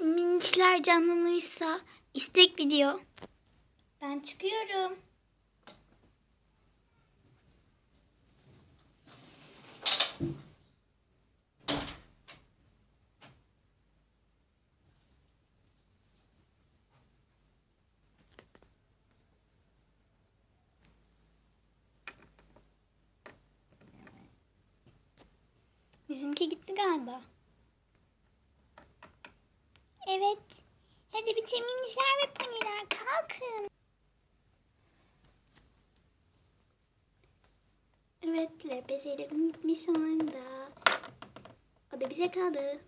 minişler canlanırsa istek video. Ben çıkıyorum. Bizimki gitti galiba. Evet. Hadi bütün minişler ve poniler kalkın. Evet, LPS'lerim gitmiş sonunda. O da bize kaldı.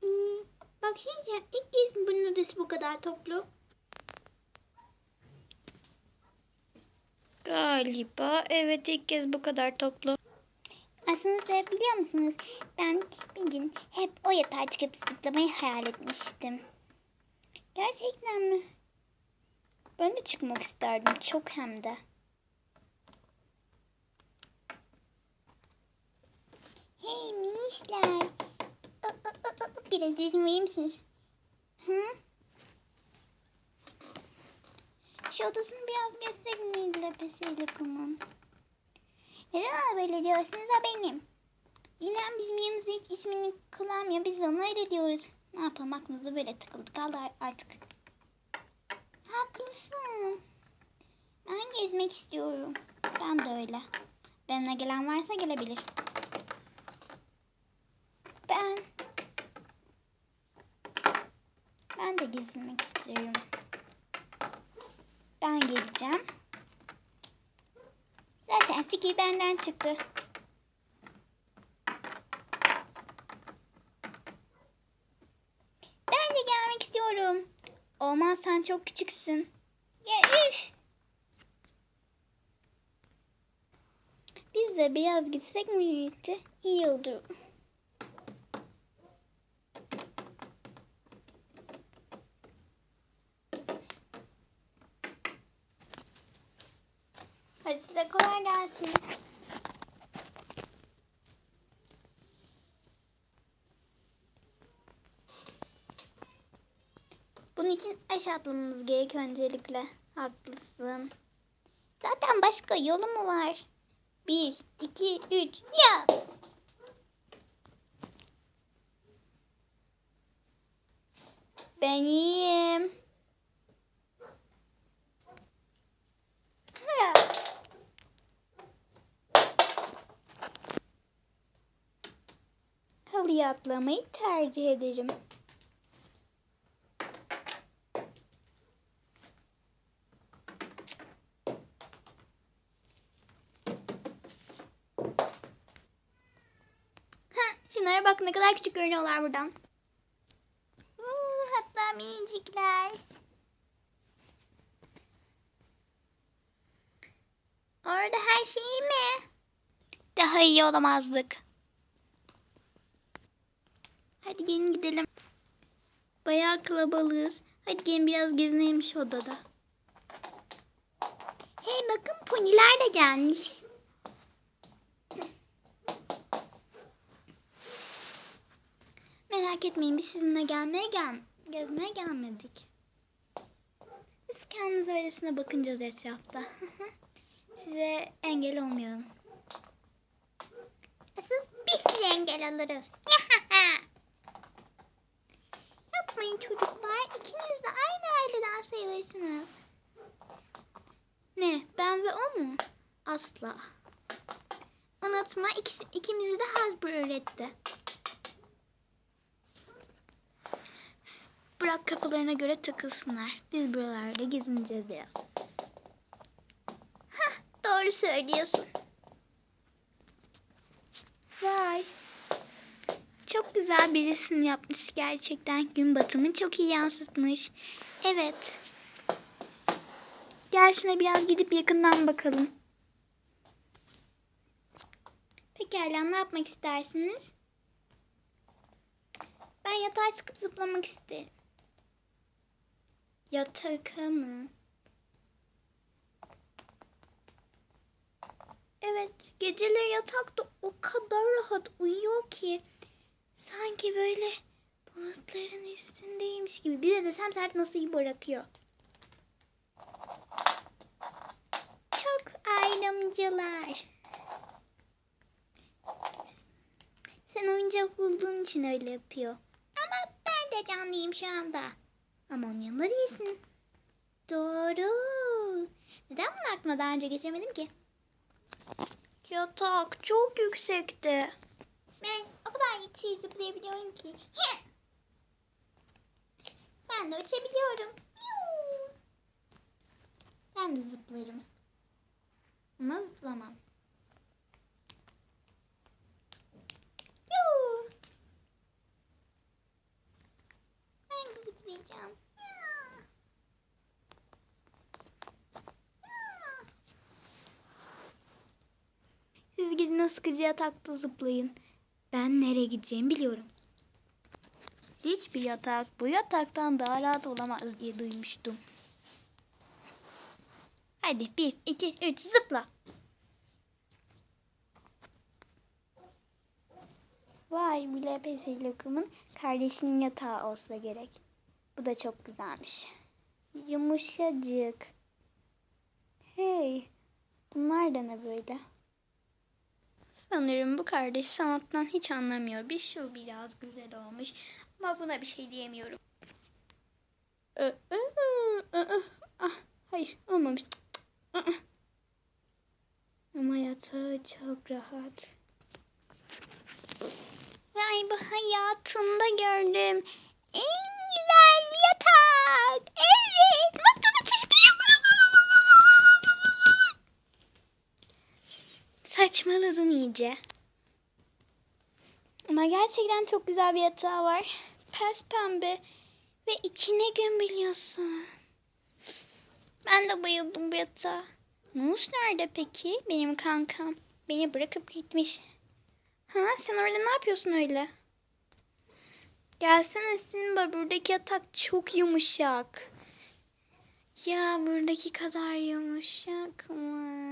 Hmm, bak şimdi ilk kez bunun odası bu kadar toplu? Galiba evet ilk kez bu kadar toplu. Aslında sebep biliyor musunuz? Ben bir gün hep o yatağa çıkıp zıplamayı hayal etmiştim. Gerçekten mi? Ben de çıkmak isterdim çok hem de. Hey minişler. Biraz izin verir misiniz? Hı? Şu odasını biraz gezsek miydi lepesiyle kumum? Neden böyle diyorsunuz o benim. Yine bizim yanımızda hiç ismini kullanmıyor. Biz ona öyle diyoruz. Ne yapalım aklımızda böyle takıldı kaldı artık. Haklısın. Ben gezmek istiyorum. Ben de öyle. Benimle gelen varsa gelebilir. Ben... Ben de gezmek istiyorum. Ben geleceğim. Zaten fikir benden çıktı. Ben de gelmek istiyorum. Olmaz sen çok küçüksün. Ya üf. Biz de biraz gitsek mi birlikte? İyi olur. Hadi size kolay gelsin. Bunun için aşağı atlamamız gerek öncelikle. Haklısın. Zaten başka yolu mu var? Bir, iki, üç, ya! Ben iyiyim. Ya. Halıya atlamayı tercih ederim. Şunlara bak ne kadar küçük görünüyorlar buradan. Hatta minicikler. Orada her şey mi? Daha iyi olamazdık. Hadi gelin gidelim. Bayağı kalabalığız. Hadi gelin biraz gezinelim şu odada. Hey bakın poniler de gelmiş. Merak etmeyin biz sizinle gelmeye gel gezmeye gelmedik. Biz kendimize öylesine bakınacağız etrafta. Size engel olmayalım. Asıl biz size engel oluruz. Yapmayın çocuklar. İkiniz de aynı aileden sayılırsınız. Ne? Ben ve o mu? Asla. Unutma ikisi, ikimizi de Hasbro öğretti. Bırak kafalarına göre takılsınlar. Biz buralarda gezineceğiz biraz. Hah, doğru söylüyorsun. Vay. Çok güzel bir resim yapmış gerçekten. Gün batımını çok iyi yansıtmış. Evet. Gel şuna biraz gidip yakından bakalım. Pekala ne yapmak istersiniz? Ben yatağa çıkıp zıplamak isterim. Yatağa mı? Evet, geceleri yatakta o kadar rahat uyuyor ki Sanki böyle bulutların üstündeymiş gibi. Bir de desem sert nasıl iyi bırakıyor. Çok ayrımcılar. Sen oyuncak bulduğun için öyle yapıyor. Ama ben de canlıyım şu anda. Ama onun yanında değilsin. Doğru. Neden bunu aklıma daha önce geçirmedim ki? Yatak çok yüksekte. Ben kadar yükseğe zıplayabiliyorum ki. Ben de uçabiliyorum. Ben de zıplarım. Ama zıplamam. Ben de zıplayacağım. Ya. Ya. Siz gidin o sıkıcı yatakta zıplayın. Ben nereye gideceğimi biliyorum. Hiçbir yatak bu yataktan daha rahat olamaz diye duymuştum. Hadi bir, iki, üç zıpla. Vay bile pese lokumun kardeşinin yatağı olsa gerek. Bu da çok güzelmiş. Yumuşacık. Hey, bunlar da ne böyle? Sanırım bu kardeş sanattan hiç anlamıyor. Bir şu biraz güzel olmuş. Ama buna bir şey diyemiyorum. Ah, hayır olmamış. I. Ama yatağı çok rahat. Vay bu hayatımda gördüm. En güzel yatak. Evet. Saçmaladın iyice. Ama gerçekten çok güzel bir yatağı var. Pes pembe. Ve içine gömülüyorsun. Ben de bayıldım bu yatağa. Mus nerede peki? Benim kankam. Beni bırakıp gitmiş. Ha sen orada ne yapıyorsun öyle? Gelsene Simba buradaki yatak çok yumuşak. Ya buradaki kadar yumuşak mı?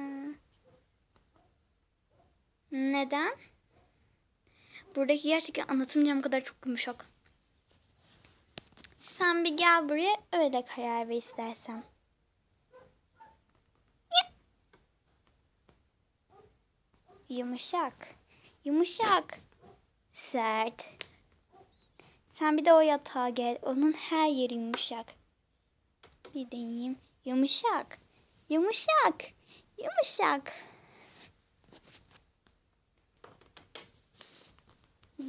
Neden? Buradaki gerçekten anlatamayacağım kadar çok yumuşak. Sen bir gel buraya öyle karar ver istersen. Yumuşak. Yumuşak. Sert. Sen bir de o yatağa gel. Onun her yeri yumuşak. Bir deneyeyim. Yumuşak. Yumuşak. Yumuşak.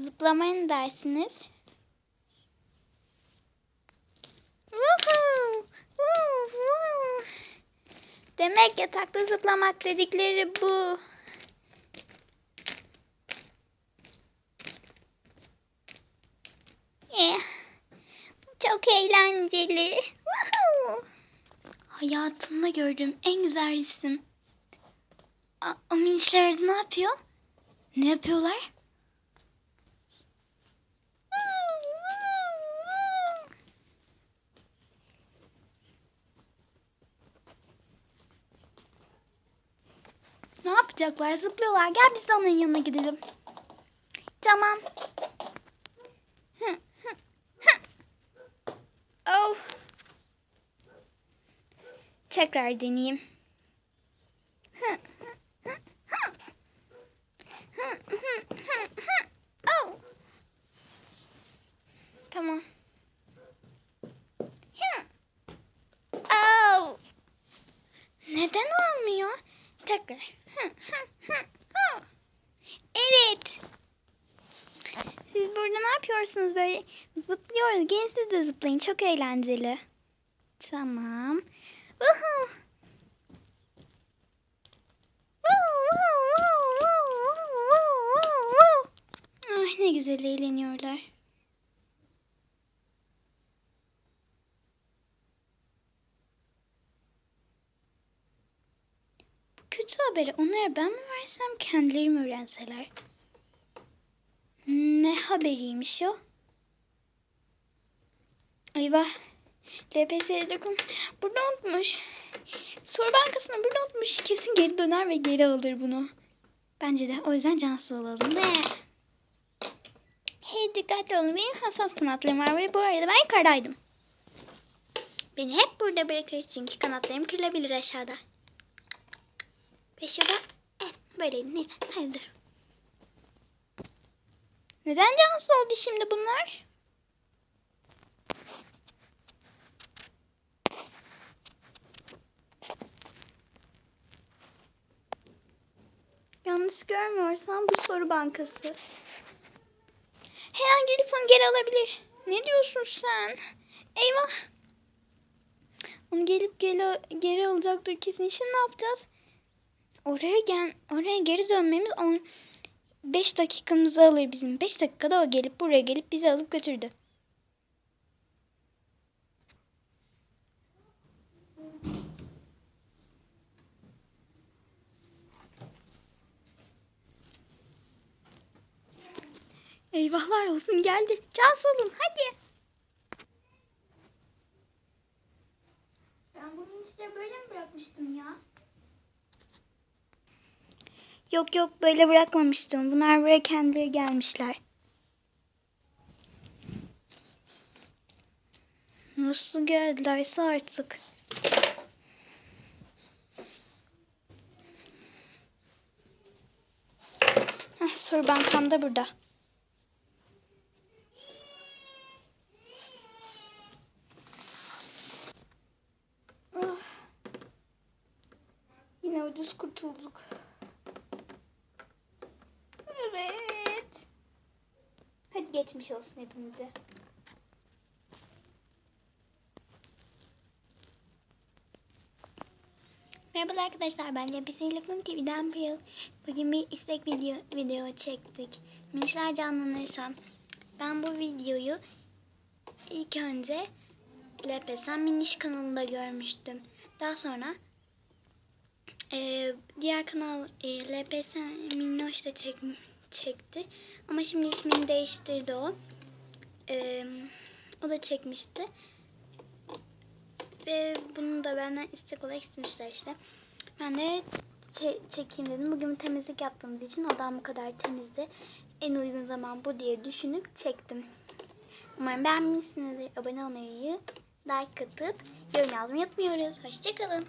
Zıplamaya ne dersiniz? Demek yatakta zıplamak dedikleri bu. Eh, çok eğlenceli. Hayatımda gördüğüm en güzel resim. O minişler ne yapıyor? Ne yapıyorlar? Ne yapacaklar? Zıplıyorlar. Gel biz de onların yanına gidelim. Tamam. Oh. Tekrar deneyeyim. Oh. Tamam. Oh. Neden olmuyor? Tekrar. Hı, hı, hı, hı. Evet. Siz burada ne yapıyorsunuz böyle? Zıplıyoruz. Gelin de zıplayın. Çok eğlenceli. Tamam. Uhu. Ay ne güzel eğleniyorlar. Bu kötü haberi onlara ben mi versem kendileri mi öğrenseler? Ne haberiymiş o? Eyvah. LPS.com burada unutmuş. Soru bankasını burada unutmuş. Kesin geri döner ve geri alır bunu. Bence de o yüzden cansız olalım. Ne? Hey dikkatli olun. Benim hassas kanatlarım var ve bu arada ben yukarıdaydım. Beni hep burada bırakır çünkü kanatlarım kırılabilir aşağıda. Ve şurada eh, böyleydi. Neyse hadi dur. Neden cansız oldu şimdi bunlar? Yanlış görmüyorsam bu soru bankası. Her an gelip onu geri alabilir. Ne diyorsun sen? Eyvah. Onu gelip geri, geri alacaktır kesin. Şimdi ne yapacağız? Oraya gel, oraya geri dönmemiz 5 dakikamızı alır bizim. 5 dakikada o gelip buraya gelip bizi alıp götürdü. Eyvahlar olsun geldi. Cansu olun hadi. Ben bunu işte böyle mi bırakmıştım ya? Yok yok böyle bırakmamıştım. Bunlar buraya kendileri gelmişler. Nasıl geldilerse artık. Heh, soru bankam da burada. Ah. Yine ucuz kurtulduk. Evet. Hadi geçmiş olsun hepimize. Merhaba arkadaşlar ben Lepisi Lokum TV'den Pıyıl. Bugün bir istek video, video çektik. Minişler canlanırsa ben bu videoyu ilk önce LPS'den Miniş kanalında görmüştüm. Daha sonra ee, diğer kanal e, LPS Minnoş da çek, çekti. Ama şimdi ismini değiştirdi o. Ee, o da çekmişti. Ve bunu da benden istek olarak istemişler işte. Ben de çe- çekeyim dedim. Bugün temizlik yaptığımız için odam bu kadar temizdi. En uygun zaman bu diye düşünüp çektim. Umarım beğenmişsinizdir. Abone olmayı, like atıp yorum yazmayı unutmuyoruz. Hoşçakalın.